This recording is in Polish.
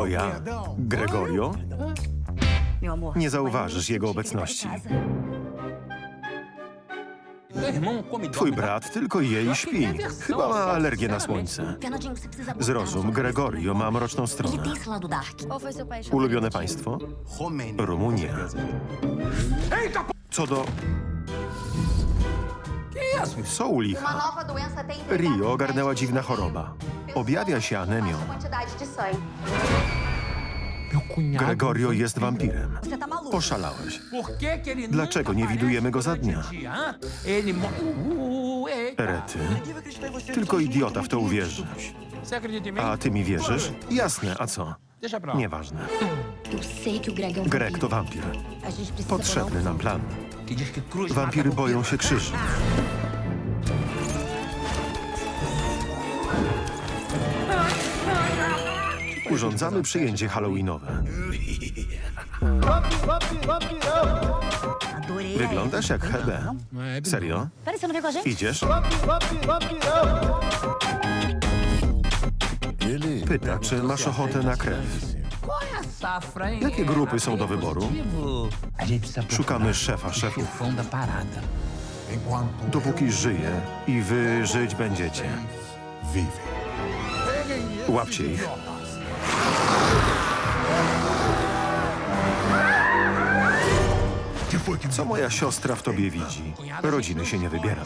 To ja, Gregorio? Nie zauważysz jego obecności. Twój brat tylko je i śpi. Chyba ma alergię na słońce. Zrozum, Gregorio ma mroczną stronę. Ulubione państwo? Rumunia. Co do... Co licha? Rio ogarnęła dziwna choroba. Objawia się anemią. Gregorio jest wampirem. Você tá maluco? Oszalałeś. Dlaczego nie widujemy go za dnia? Rety. Tylko idiota w to uwierzy. A ty mi wierzysz? Jasne, a co? Nieważne. Greg to wampir. Potrzebny nam plan. Wampiry boją się krzyży. Urządzamy przyjęcie halloweenowe. Wyglądasz jak Hebe. Serio? Gente? Idziesz? Pyta, czy masz ochotę na krew. Jakie grupy są do wyboru? Szukamy szefa szefów. Dopóki żyje i wy żyć będziecie. Łapcie ich. Co moja siostra w tobie widzi? Rodziny się nie wybiera.